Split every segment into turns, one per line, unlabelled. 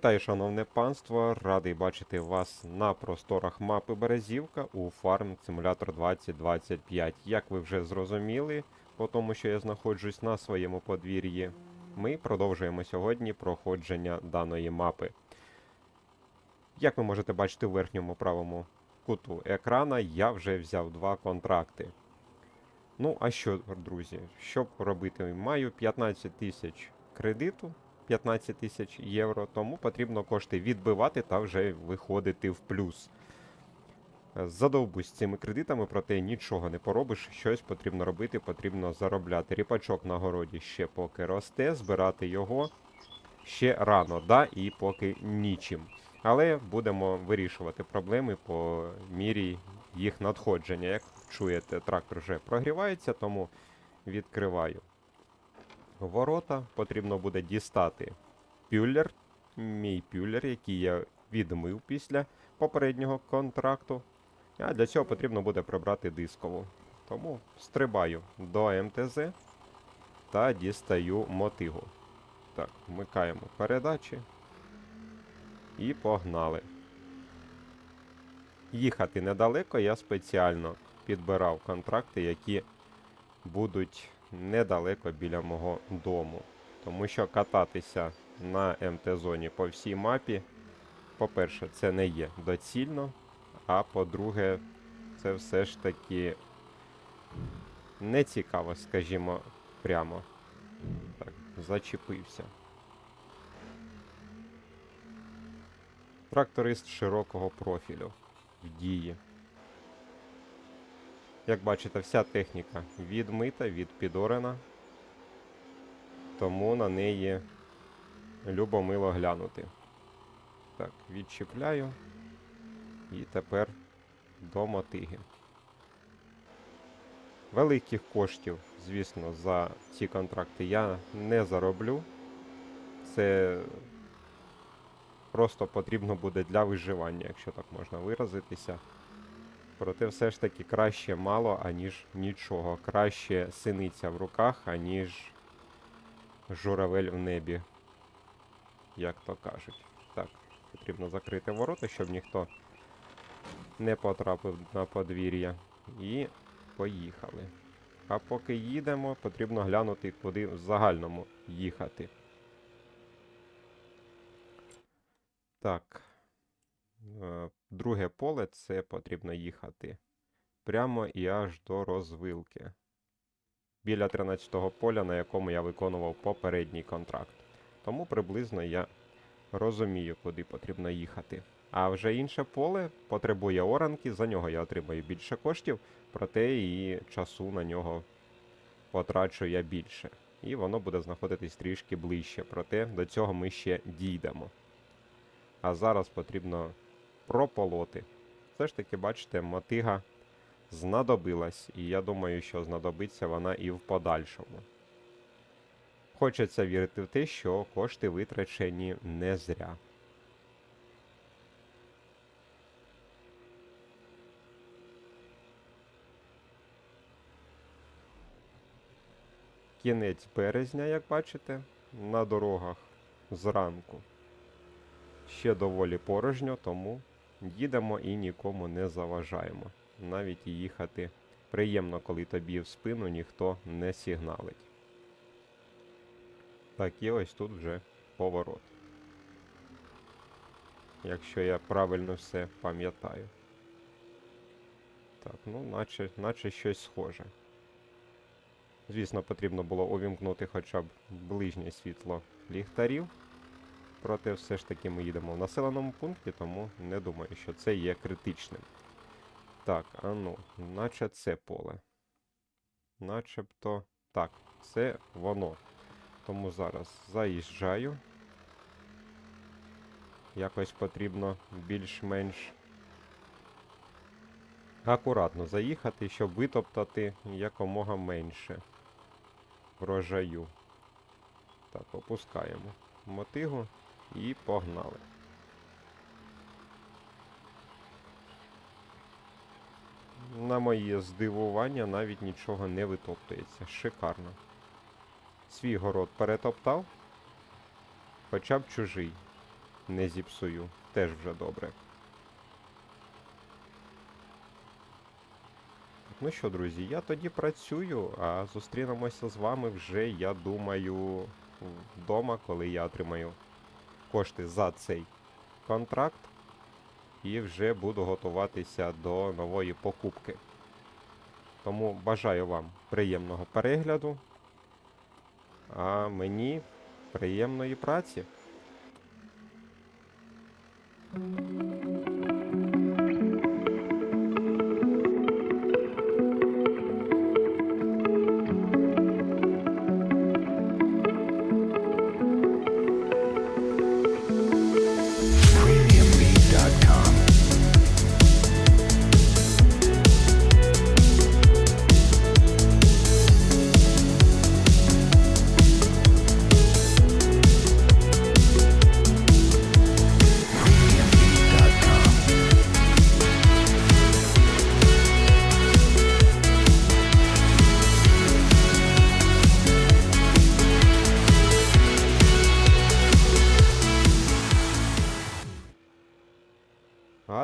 Вітаю, шановне панство! Радий бачити вас на просторах мапи Березівка у Farm Simulator 2025. Як ви вже зрозуміли, по тому що я знаходжусь на своєму подвір'ї, ми продовжуємо сьогодні проходження даної мапи. Як ви можете бачити у верхньому правому куту екрана, я вже взяв два контракти. Ну, а що, друзі, що робити? Маю 15 тисяч кредиту. 15 тисяч євро, тому потрібно кошти відбивати та вже виходити в плюс. Задовбусь цими кредитами, проте нічого не поробиш. Щось потрібно робити, потрібно заробляти. Ріпачок на городі ще поки росте, збирати його ще рано, да, і поки нічим. Але будемо вирішувати проблеми по мірі їх надходження. Як чуєте, трактор вже прогрівається, тому відкриваю ворота. Потрібно буде дістати пюллер, мій пюллер, який я відмив після попереднього контракту. А для цього потрібно буде прибрати дискову. Тому стрибаю до МТЗ та дістаю мотигу. Так, вмикаємо передачі. І погнали. Їхати недалеко я спеціально підбирав контракти, які будуть недалеко біля мого дому. Тому що кататися на МТ-зоні по всій мапі, по-перше, це не є доцільно, а по-друге, це все ж таки не цікаво, скажімо, прямо. Так, зачепився. Тракторист широкого профілю в дії. Як бачите, вся техніка відмита, відпідорена, тому на неї любомило глянути. Так, відчіпляю. І тепер до мотиги. Великих коштів, звісно, за ці контракти я не зароблю. Це просто потрібно буде для виживання, якщо так можна виразитися. Проте все ж таки краще мало, аніж нічого. Краще синиця в руках, аніж журавель в небі. Як то кажуть. Так, потрібно закрити ворота, щоб ніхто не потрапив на подвір'я. І поїхали. А поки їдемо, потрібно глянути, куди в загальному їхати. Так. Друге поле це потрібно їхати прямо і аж до розвилки. Біля 13-го поля, на якому я виконував попередній контракт. Тому приблизно я розумію, куди потрібно їхати. А вже інше поле потребує оранки, за нього я отримаю більше коштів, проте і часу на нього потрачу я більше. І воно буде знаходитись трішки ближче. Проте до цього ми ще дійдемо. А зараз потрібно прополоти. Все ж таки, бачите, мотига знадобилась, і я думаю, що знадобиться вона і в подальшому. Хочеться вірити в те, що кошти витрачені не зря. Кінець березня, як бачите, на дорогах зранку. Ще доволі порожньо, тому їдемо і нікому не заважаємо. Навіть і їхати приємно, коли тобі в спину ніхто не сигналить. Так, і ось тут вже поворот. Якщо я правильно все пам'ятаю. Так, ну, наче, наче щось схоже. Звісно, потрібно було увімкнути хоча б ближнє світло ліхтарів. Проте все ж таки ми їдемо в населеному пункті, тому не думаю, що це є критичним. Так, а ну, наче це поле. Начебто. Так, це воно. Тому зараз заїжджаю. Якось потрібно більш-менш акуратно заїхати, щоб витоптати якомога менше врожаю. Так, опускаємо мотигу і погнали. На моє здивування навіть нічого не витоптується. Шикарно. Свій город перетоптав, хоча б чужий. не зіпсую. Теж вже добре. Ну що, друзі, я тоді працюю, а зустрінемося з вами вже, я думаю, вдома, коли я отримаю кошти за цей контракт. І вже буду готуватися до нової покупки. Тому бажаю вам приємного перегляду, а мені приємної праці.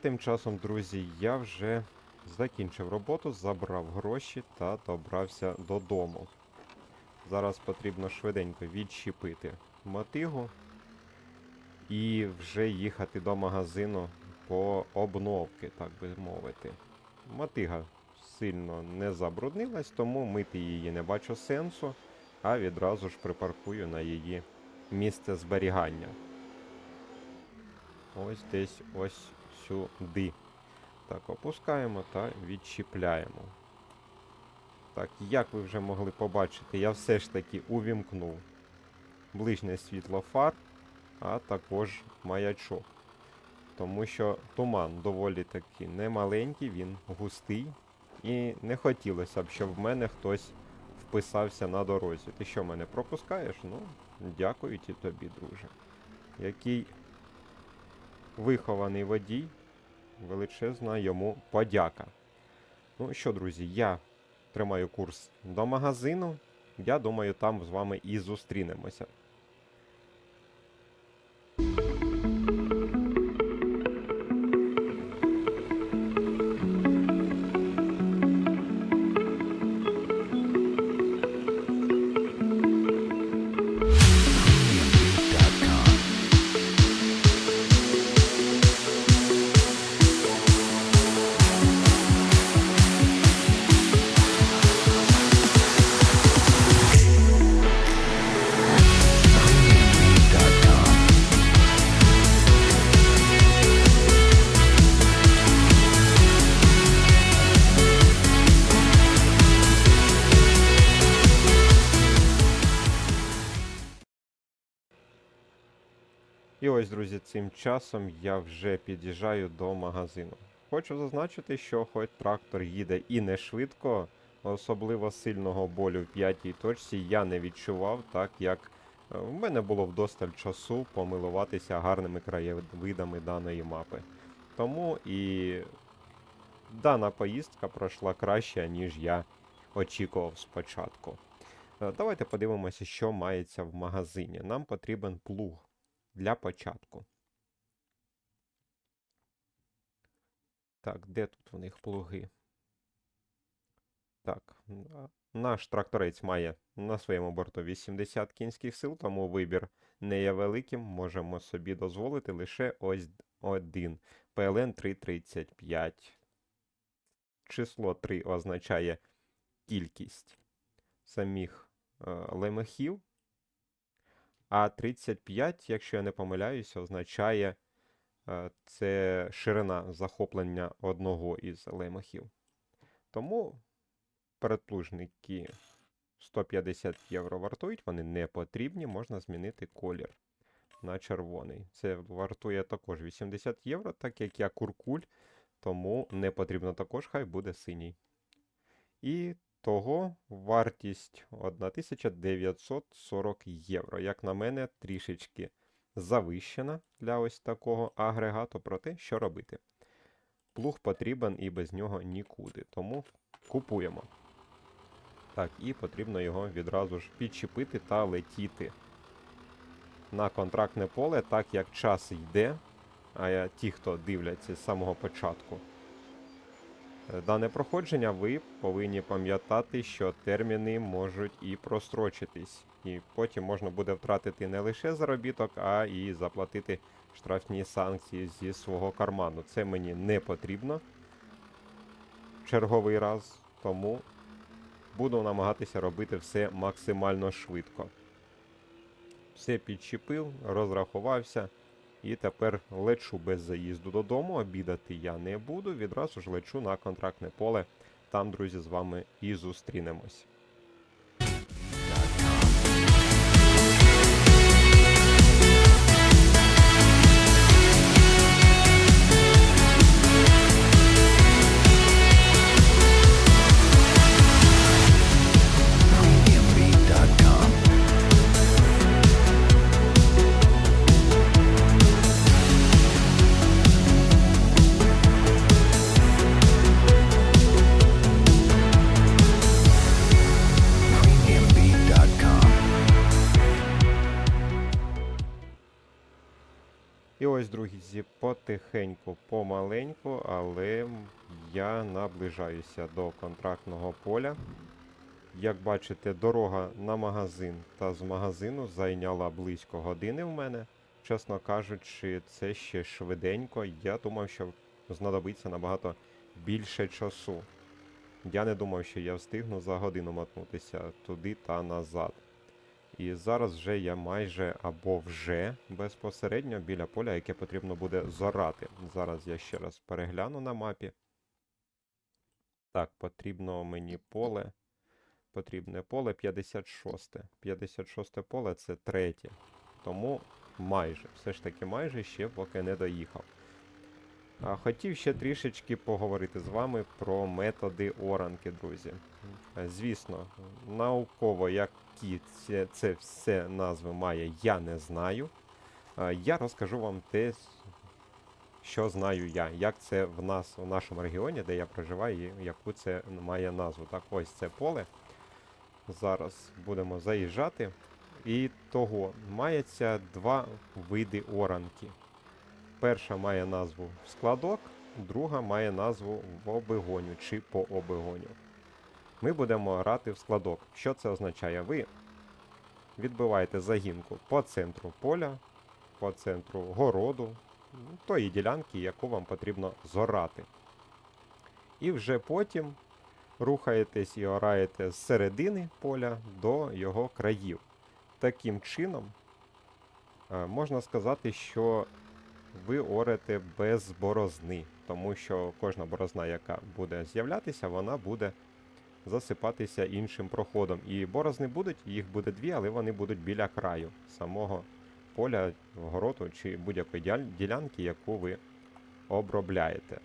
Тим часом, друзі, я вже закінчив роботу, забрав гроші та добрався додому. Зараз потрібно швиденько відчепити мотигу і вже їхати до магазину по обновки, так би мовити. Мотига сильно не забруднилась, тому мити її не бачу сенсу, а відразу ж припаркую на її місце зберігання. Ось десь ось сюди. Так, опускаємо та відчіпляємо. Так, як ви вже могли побачити, я все ж таки увімкнув ближнє світло фар, а також маячок. Тому що туман доволі таки немаленький, він густий. І не хотілося б, щоб в мене хтось вписався на дорозі. Ти що мене пропускаєш? Ну, дякую ті тобі, друже. Який вихований водій, величезна йому подяка. Ну що, друзі, я тримаю курс до магазину. Я думаю, там з вами і зустрінемося. І ось, друзі, цим часом я вже під'їжджаю до магазину. Хочу зазначити, що хоч трактор їде і не швидко, особливо сильного болю в п'ятій точці я не відчував, так як е, в мене було вдосталь часу помилуватися гарними краєвидами даної мапи. Тому і дана поїздка пройшла краще, ніж я очікував спочатку. Е, Давайте подивимося, що мається в магазині. Нам потрібен плуг для початку. Так, де тут в них плуги? Так, наш тракторець має на своєму борту 80 кінських сил, тому вибір не є великим. Можемо собі дозволити лише ось один. PLN 335. Число 3 означає кількість самих е, лемехів. А 35, якщо я не помиляюся, означає е, це ширина захоплення одного із лемахів. Тому передплужники 150 євро вартують, вони не потрібні, можна змінити колір на червоний. Це вартує також 80 євро, так як я куркуль, тому не потрібно також, хай буде синій. І того вартість 1940 євро. Як на мене, трішечки завищена для ось такого агрегату. Проте, що робити? Плуг потрібен і без нього нікуди. Тому купуємо. Так, і потрібно його відразу ж підчепити та летіти. на контрактне поле, так як час йде. А я, ті, хто дивляться з самого початку. Дане проходження, ви повинні пам'ятати, що терміни можуть і прострочитись. І потім можна буде втратити не лише заробіток, а і заплатити штрафні санкції зі свого карману. Це мені не потрібно черговий раз, тому буду намагатися робити все максимально швидко. Все підчепив, розрахувався. І тепер лечу без заїзду додому. Обідати я не буду. Відразу ж лечу на контрактне поле. Там, друзі, з вами і зустрінемось. Друзі, потихеньку, помаленьку, але я наближаюся до контрактного поля. Як бачите, дорога на магазин та з магазину зайняла близько години в мене. Чесно кажучи, це ще швиденько. Я думав, що знадобиться набагато більше часу. Я не думав, що я встигну за годину мотнутися туди та назад. І зараз вже я майже або вже безпосередньо біля поля, яке потрібно буде зорати. Зараз я ще раз перегляну на мапі. Так, потрібно мені поле. Потрібне поле 56. 56 поле це третє. Тому майже, все ж таки майже ще поки не доїхав. Хотів ще трішечки поговорити з вами про методи оранки, друзі. Е, Звісно, науково, які це, це все назви має, я не знаю. Е, Я розкажу вам те, що знаю я, як це в нас у нашому регіоні, де я проживаю, і яку це має назву. Так, ось це поле. Зараз будемо заїжджати. І того мається два види оранки. Перша має назву складок, друга має назву в обигоню чи по обигоню. Ми будемо грати в складок. Що це означає? Ви відбиваєте загінку по центру поля, по центру городу, тої ділянки, яку вам потрібно зорати. І вже потім рухаєтесь і ораєте з середини поля до його країв. Таким чином, е, можна сказати, що ви орете без борозни, тому що кожна борозна, яка буде з'являтися, вона буде засипатися іншим проходом. І борозни будуть, їх буде дві, але вони будуть біля краю самого поля, городу чи будь-якої ділянки, яку ви обробляєте.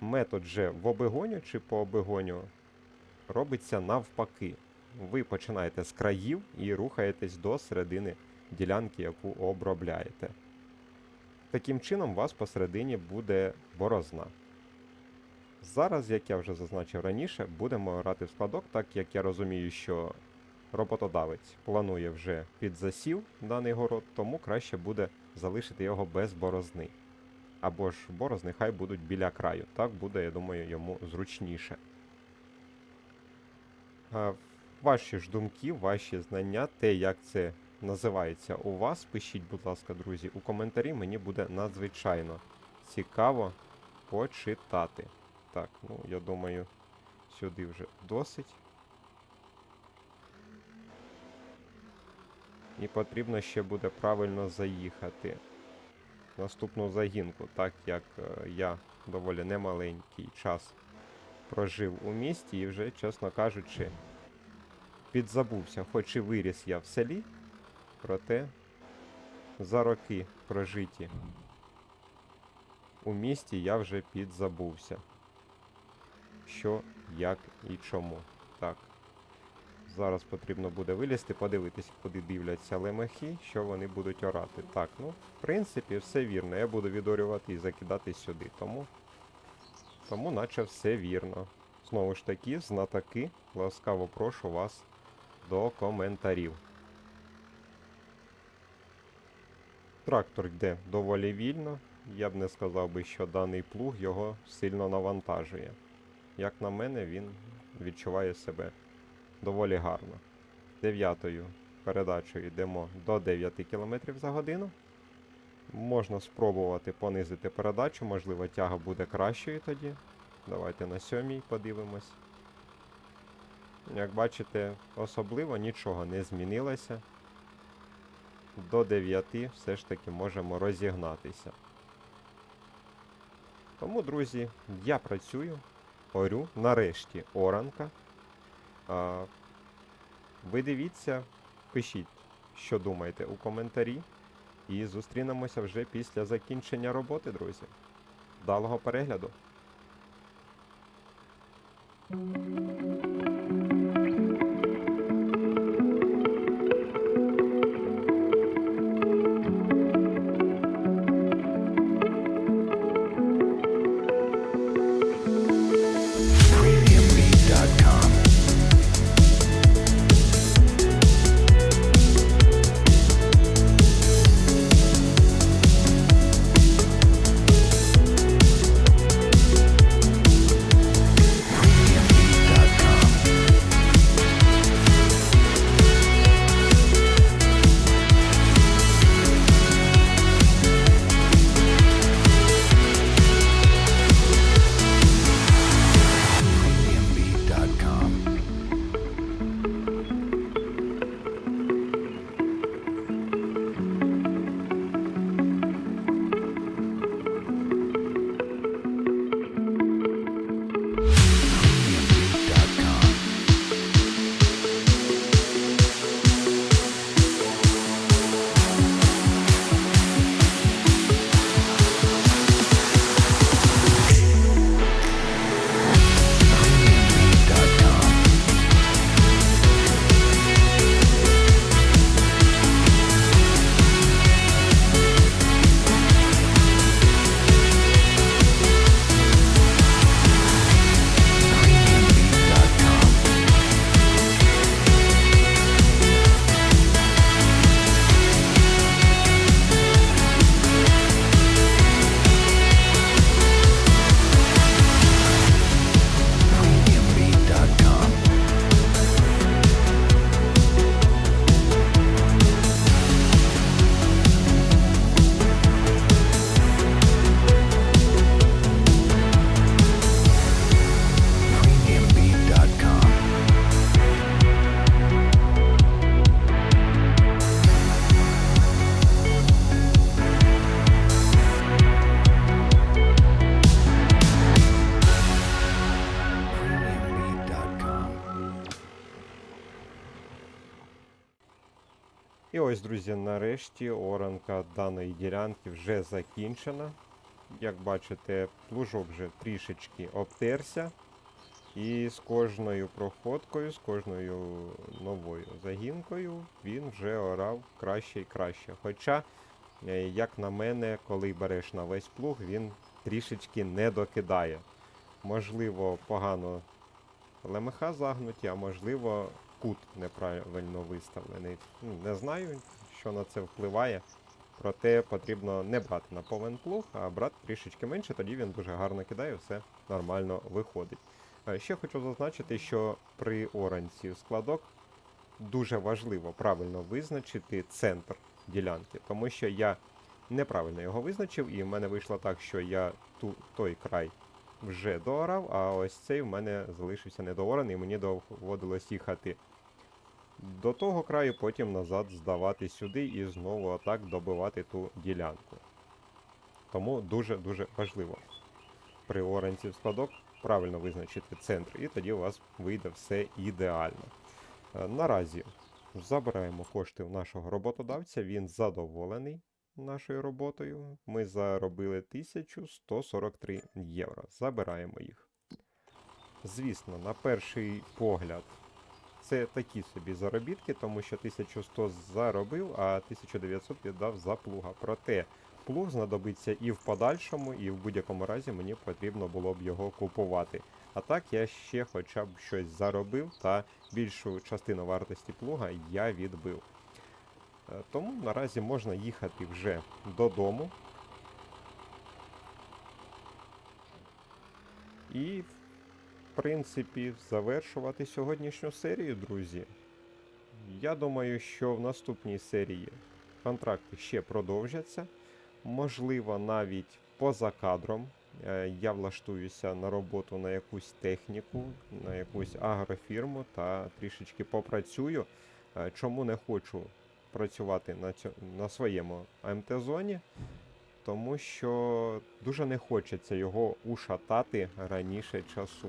Метод же в обигоню чи по обигоню робиться навпаки. Ви починаєте з країв і рухаєтесь до середини ділянки, яку обробляєте. Таким чином, у вас посередині буде борозна. Зараз, як я вже зазначив раніше, будемо грати в складок, так як я розумію, що роботодавець планує вже під засів даний город, тому краще буде залишити його без борозни. Або ж борозни хай будуть біля краю. Так буде, я думаю, йому зручніше. Ваші ж думки, ваші знання, те, як це називається у вас, пишіть, будь ласка, друзі, у коментарі. Мені буде надзвичайно цікаво почитати. Так, ну я думаю, сюди вже досить. І потрібно ще буде правильно заїхати. Наступну загінку, так як е, я доволі немаленький час прожив у місті і вже, чесно кажучи, підзабувся, хоч і виріс я в селі, проте за роки прожиті у місті я вже підзабувся. Що, як і чому. Так. Зараз потрібно буде вилізти, подивитися, куди дивляться лемехи, що вони будуть орати. Так, ну, в принципі, все вірно. Я буду відорювати і закидати сюди. Тому, тому наче все вірно. Знову ж таки, знатоки, ласкаво прошу вас до коментарів. Трактор йде доволі вільно. Я б не сказав би, що даний плуг його сильно навантажує. Як на мене, він відчуває себе доволі гарно. Дев'ятою передачею йдемо до 9 км за годину. Можна спробувати понизити передачу, можливо, тяга буде кращою тоді. Давайте на сьомій подивимось. Як бачите, особливо нічого не змінилося. До 9 все ж таки можемо розігнатися. Тому, друзі, я працюю, орю, нарешті оранка. А, ви дивіться, пишіть, що думаєте у коментарі. І зустрінемося вже після закінчення роботи, друзі. Вдалого перегляду! І ось, друзі, нарешті оранка даної ділянки вже закінчена. Як бачите, плужок вже трішечки обтерся. І з кожною проходкою, з кожною новою загінкою він вже орав краще і краще. Хоча, е, як на мене, коли береш на весь плуг, він трішечки не докидає. Можливо, погано лемеха загнуті, а можливо, кут неправильно виставлений. Ну, Не знаю, що на це впливає. Проте потрібно не брати на повен плуг, а брати трішечки менше, тоді він дуже гарно кидає, все нормально виходить. Е, Ще хочу зазначити, що при оранці складок дуже важливо правильно визначити центр ділянки, тому що я неправильно його визначив, і в мене вийшло так, що я ту, той край вже доорав, а ось цей в мене залишився недоораний, і мені доводилось їхати до того краю, потім назад здавати сюди і знову отак добивати ту ділянку. Тому дуже-дуже важливо при оранці складок правильно визначити центр, і тоді у вас вийде все ідеально. Е, Наразі забираємо кошти в нашого роботодавця, він задоволений нашою роботою. Ми заробили 1143 євро. Забираємо їх. Звісно, на перший погляд, це такі собі заробітки, тому що 1100 заробив, а 1900 віддав за плуга. Проте плуг знадобиться і в подальшому, і в будь-якому разі мені потрібно було б його купувати. А так я ще хоча б щось заробив, та більшу частину вартості плуга я відбив. Е, Тому наразі можна їхати вже додому. І, в принципі, завершувати сьогоднішню серію, друзі. Я думаю, що в наступній серії контракти ще продовжаться. Можливо, навіть поза кадром. Е, Я влаштуюся на роботу на якусь техніку, на якусь агрофірму та трішечки попрацюю. Е, Чому не хочу працювати на, цьо- на своєму АМТ-зоні? Тому що дуже не хочеться його ушатати раніше часу.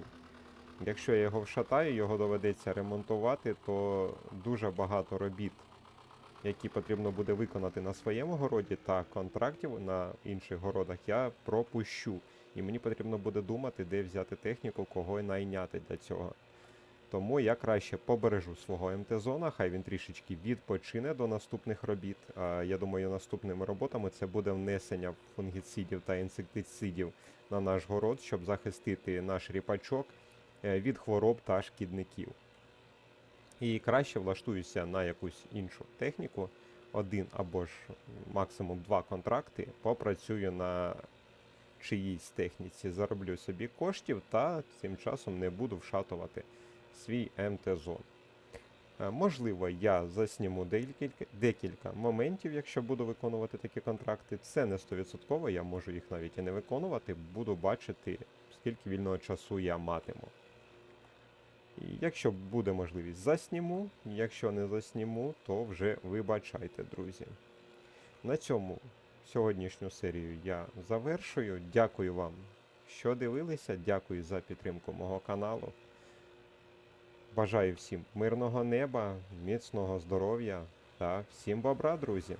Якщо я його вшатаю, його доведеться ремонтувати, то дуже багато робіт, які потрібно буде виконати на своєму городі, та контрактів на інших городах я пропущу. І мені потрібно буде думати, де взяти техніку, кого найняти для цього. Тому я краще побережу свого МТ-зона, хай він трішечки відпочине до наступних робіт. Я думаю, наступними роботами це буде внесення фунгіцидів та інсектицидів на наш город, щоб захистити наш ріпачок е, від хвороб та шкідників. І краще влаштуюся на якусь іншу техніку, один або ж максимум два контракти, попрацюю на чиїсь техніці, зароблю собі коштів та цим часом не буду вшатувати свій МТ-зон. Е, Можливо, я засніму декілька, моментів, якщо буду виконувати такі контракти. Це не 100%, я можу їх навіть і не виконувати, буду бачити, скільки вільного часу я матиму. Якщо буде можливість, засніму. Якщо не засніму, то вже вибачайте, друзі. На цьому сьогоднішню серію я завершую. Дякую вам, що дивилися. Дякую за підтримку мого каналу. Бажаю всім мирного неба, міцного здоров'я та всім бобра, друзі!